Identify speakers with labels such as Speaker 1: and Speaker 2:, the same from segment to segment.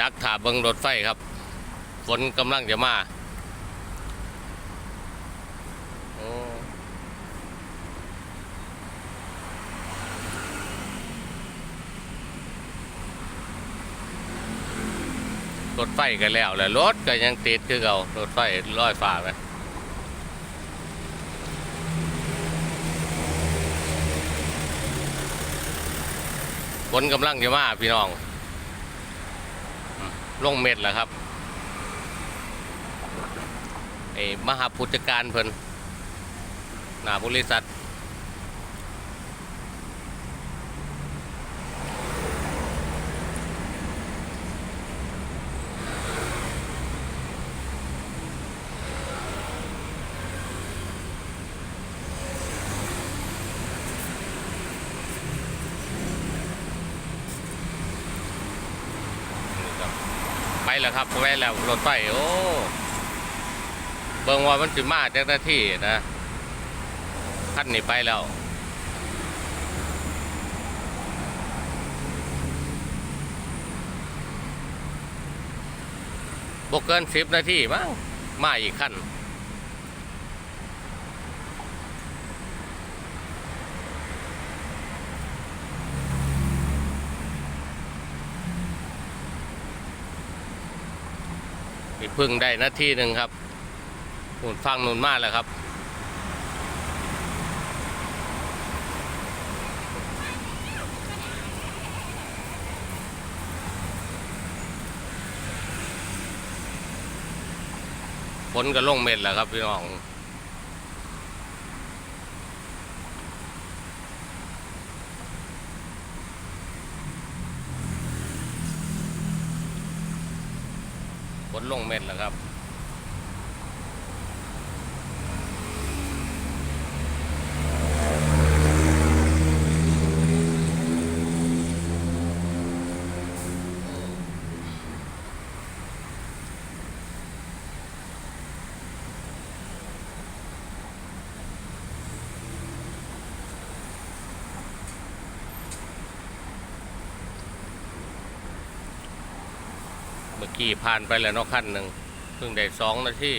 Speaker 1: ดักถาเบิงรถไฟครับ ฝนกำลังจะมารถไฟกันแล้วแหละรถก็ยังติดคือเก่ารถไฟลอยฟ้าไหมฝนกำลังจะมาพี่น้อง ลงเม็ดแล้วครับไอ้มหาพุทธการเพิ่นหน้าบริษัทนี่ครับไป แล้วครับไปแล้วรถไฟโอ้เบิ่งว่ามันสิมาจากหน้าที่นะขันนี้ไปแล้วบกเกินสิบนาทีมั้งมาอีกขั้นีพึ่งได้นาที่หนึ่งครับหุ่นฟังนุ่นมากแล้วครับฝนก็ลงเม็ดแล้วครับพี่น้อง ฝนลงเม็ดแล้วครับ มื่อกี้ผ่านไปแล้วเนาะขั้นหนึ่งเพิ่งได้สองนาที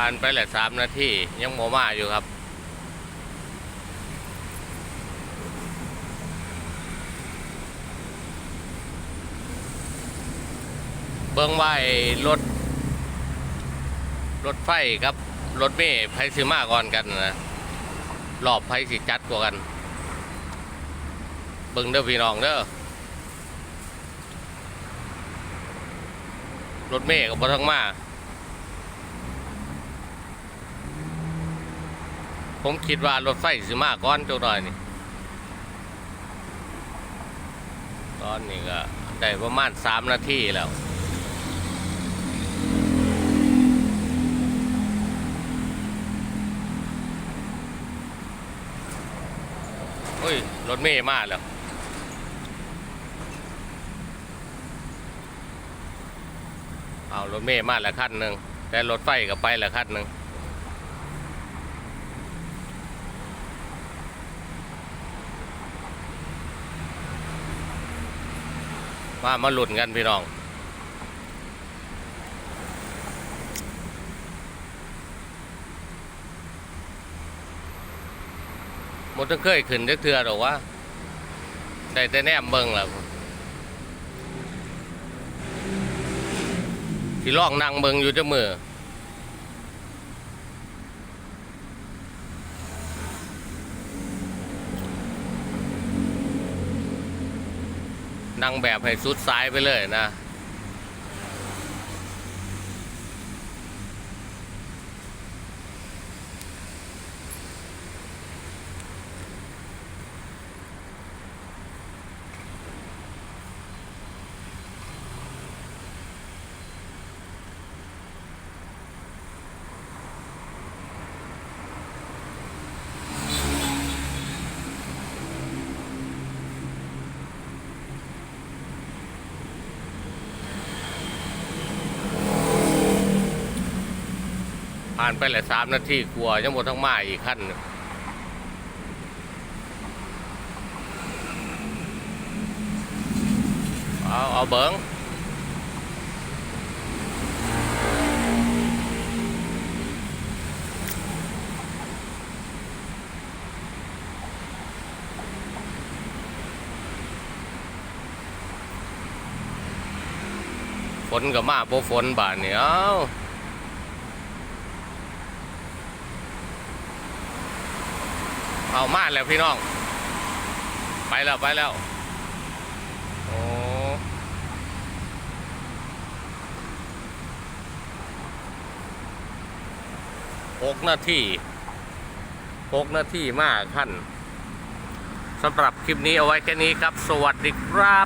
Speaker 1: ผ่านไปแหละสามนาทียังโมมาอยู่ครับ เบิ้งว่าไอ้รถ รถไฟครับ รถเมย์ไพซิมาก่อนกันนะรอบไพสิจัดกว่ากัน เบิ้งเด้อพี่น้องเด้อรถเมย์ก็บ่ทั้งมา ผมคิดว่ารถไฟสิมาก่อนจังหน่อยนี่ ตอนนี้ก็ได้ประมาณสามนาทีแล้วเฮ้ย รถเมย์มาแล้วเอารถเมย์มาแล้วคันหนึ่งแต่รถไฟก็ไปแล้วคันหนึ่ง มามาหลุดกันพี่น้อง หมดต้องเคยขึ้นเทือหรอกว่าได้แต่แนมเบิ่งแล้วที่ลองนั่งเบิ่งอยู่จะมือ นั่งแบบให้สุดซ้ายไปเลยนะานไปแหละสามนาทีกลัวยังหมดทั้งมาอีกขั้นเอาเอาเบิงฝนกับมาโปฝนบาดเนี่ยเอา เอามาแล้วพี่น้อง ไปแล้วไปแล้ว โอ้หกนาทีหกนาทีมากท่านสำหรับคลิปนี้เอาไว้แค่นี้ครับ สวัสดีครับ